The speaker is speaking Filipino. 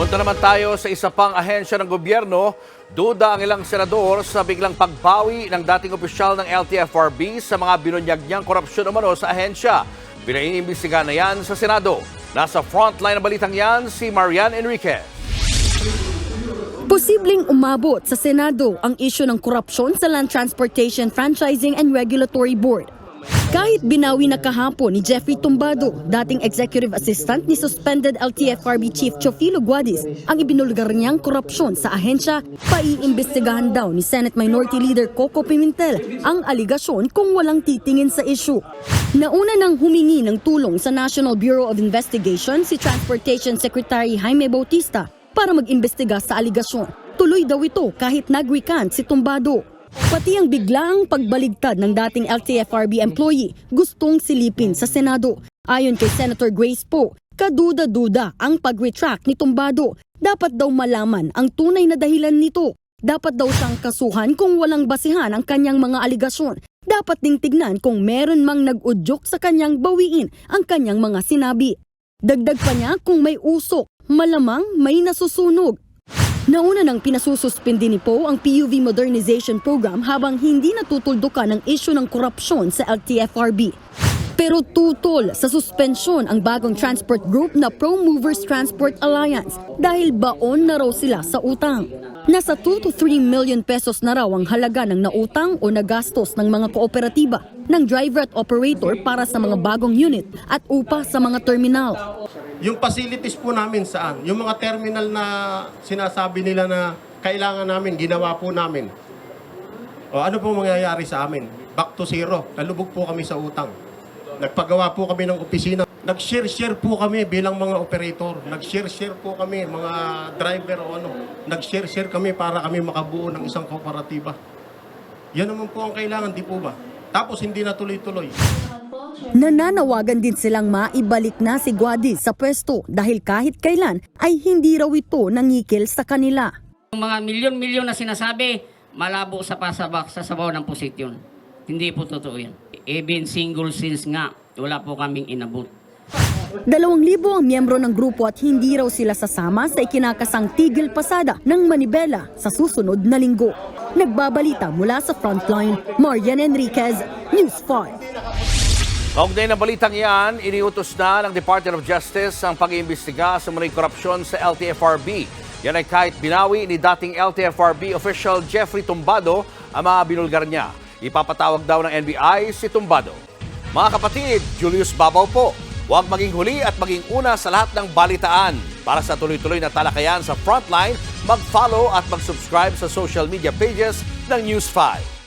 Punta naman tayo sa isa pang ahensya ng gobyerno. Duda ang ilang senador sa biglang pagbawi ng dating opisyal ng LTFRB sa mga binunyag niyang korupsyon umano sa ahensya. Pinaiimbestigahan na yan sa Senado. Nasa frontline ng balitang yan si Marian Enriquez. Posibleng umabot sa Senado ang isyu ng korupsyon sa Land Transportation Franchising and Regulatory Board. Kahit binawi na kahapon ni Jeffrey Tumbado, dating executive assistant ni suspended LTFRB Chief Chofilo Guadis, ang ibinulgar niyang korupsyon sa ahensya, paiimbestigahan daw ni Senate Minority Leader Coco Pimentel ang aligasyon kung walang titingin sa isyu. Nauna nang humingi ng tulong sa National Bureau of Investigation si Transportation Secretary Jaime Bautista para mag-imbestiga sa aligasyon. Tuloy daw ito kahit nag-recant si Tumbado. Pati ang biglang pagbaligtad ng dating LTFRB employee gustong silipin sa Senado. Ayon kay Senator Grace Poe, kaduda-duda ang pag-retract ni Tumbado. Dapat daw malaman ang tunay na dahilan nito. Dapat daw siyang kasuhan kung walang basihan ang kanyang mga aligasyon. Dapat ding tignan kung meron mang nag-udyok sa kanyang bawiin ang kanyang mga sinabi. Dagdag pa niya kung may usok, malamang may nasusunog. Nauna nang pinasususpindi ni Poe ang PUV Modernization Program habang hindi natutuldukan ang isyu ng korupsyon sa LTFRB. Pero tutol sa suspensyon ang bagong transport group na Pro Movers Transport Alliance dahil baon na raw sila sa utang. Nasa 2 to 3 million pesos na raw ang halaga ng nautang o nagastos ng mga kooperatiba ng driver at operator para sa mga bagong unit at upa sa mga terminal. Yung facilities po namin saan? Yung mga terminal na sinasabi nila na kailangan namin, ginawa po namin. O ano po mangyayari sa amin? Back to zero. Nalubog po kami sa utang. Nagpagawa po kami ng opisina. Nag-share-share po kami bilang mga operator. Nag-share-share po kami, mga driver o ano. Nag-share-share kami para kami makabuo ng isang kooperatiba. Yan naman po ang kailangan, di po ba? Tapos hindi na tuloy-tuloy. Nananawagan din silang maibalik na si Guadis sa pwesto dahil kahit kailan ay hindi raw ito nangikil sa kanila. Yung mga milyon-milyon na sinasabi, malabo sa pasabak sa sabaw ng posisyon. Hindi po totoo yan. Even single sins nga, wala po kaming inabot. Dalawang libo ang miyembro ng grupo at hindi raw sila sasama sa ikinakasang tigil pasada ng Manibela sa susunod na linggo. Nagbabalita mula sa Frontline, Marian Enriquez, News 5. Kaugnay ng balitang iyan, iniutos na ng Department of Justice ang pag-iimbestiga sa maring korupsyon sa LTFRB. Yan ay kahit binawi ni dating LTFRB official Jeffrey Tumbado ang mga binulgar niya. Ipapatawag daw ng NBI si Tumbado. Mga kapatid, Julius Babaw po. Huwag maging huli at maging una sa lahat ng balitaan. Para sa tuloy-tuloy na talakayan sa Frontline, mag-follow at mag-subscribe sa social media pages ng News 5.